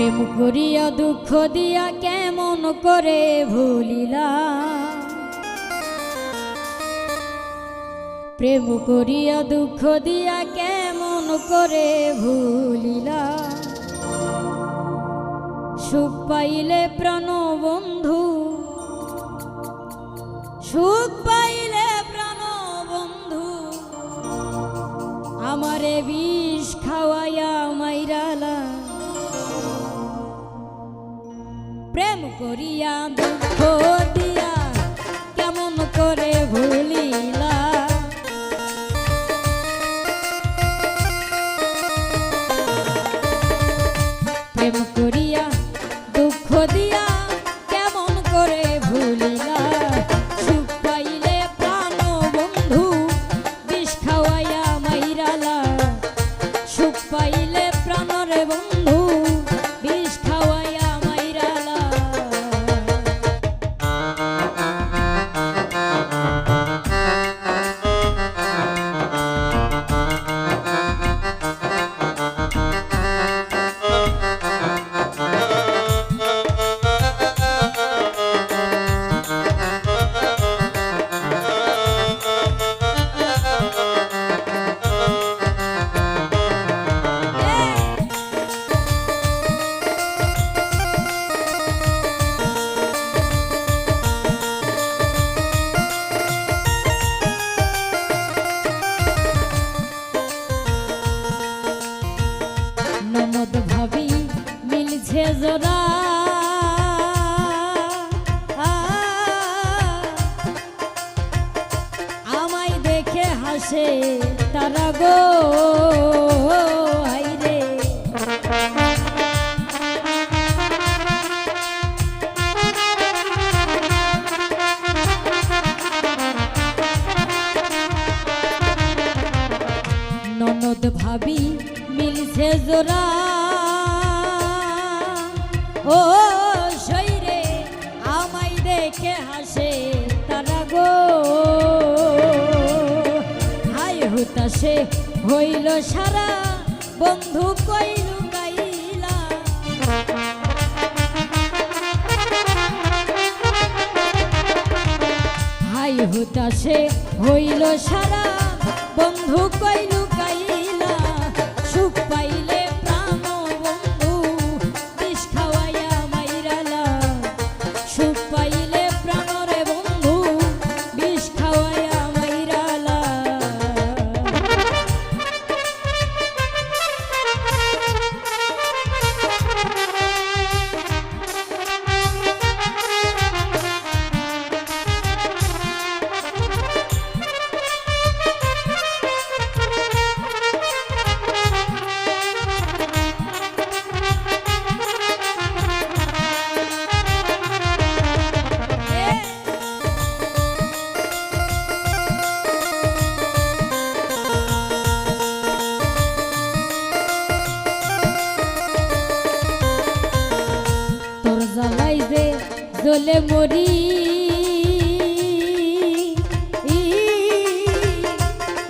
প্রেম করিয়া, দুঃখ দিয়া কেমন করে ভুলিলা? প্রেম করিয়া, দুঃখ দিয়া কেমন করে ভুলিলা? সুখ পাইলে প্রাণ বন্ধু, সুখ পাইলে প্রাণ বন্ধু। আমারে বিষ খাওয়াইয়া মাইরালা করিয়া দুঃখ দিয়া কেমন করে ভুলিলা? হাসে তারা গো হাইরে ননদ ভাবি মিলছে জোড়া। ও শৈরে আমায় দেখে হাসে। হুতাশে হইল সারা বন্ধু কইল হাই হুতাশে হইল সারা বন্ধু কাইলা জ্বলে মরি।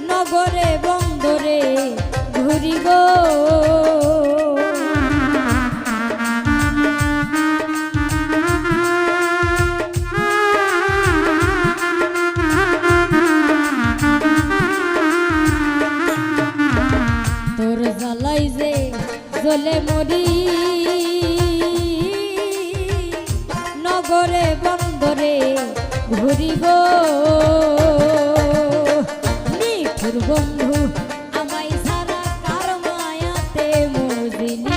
নগরে বন্দরে ঘুরি গো তোর জ্বালাই যে জ্বলে মরি। নগরে বন্দরে ঘুরিব। গো মিঠুর বন্ধু আমায় সারা কার মায়াতে মজিলি।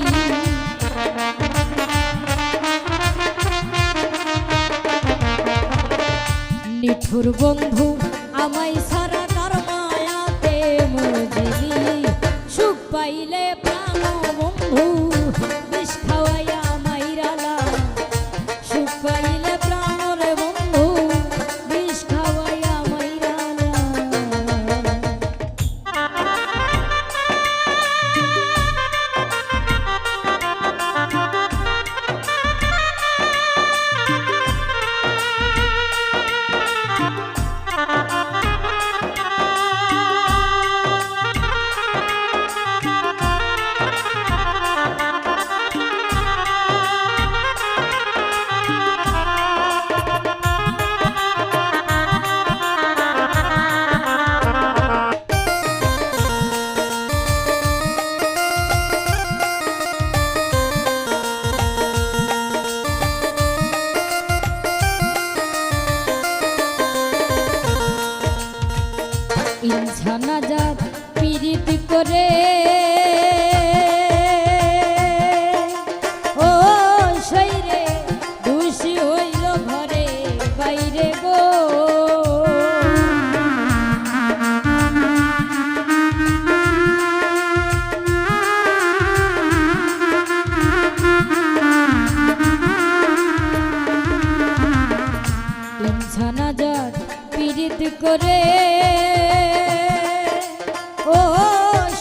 নিঠুর বন্ধু আমায় করে। ও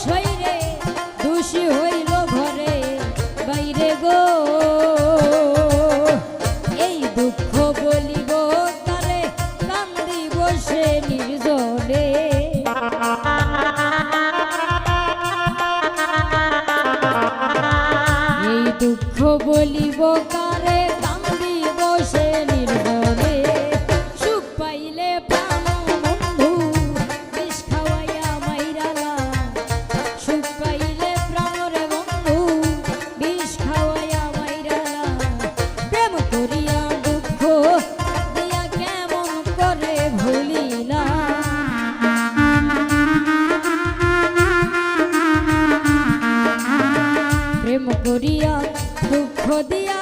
শৈরে দোষী হইল ঘরে, বাইরে গো। এই দুঃখ বলিব তারে কান্দি বসে নির্জনে। এই দুঃখ বলিব কারে কান্দি বসে নির্জন। করিয়া দুঃখ দিয়া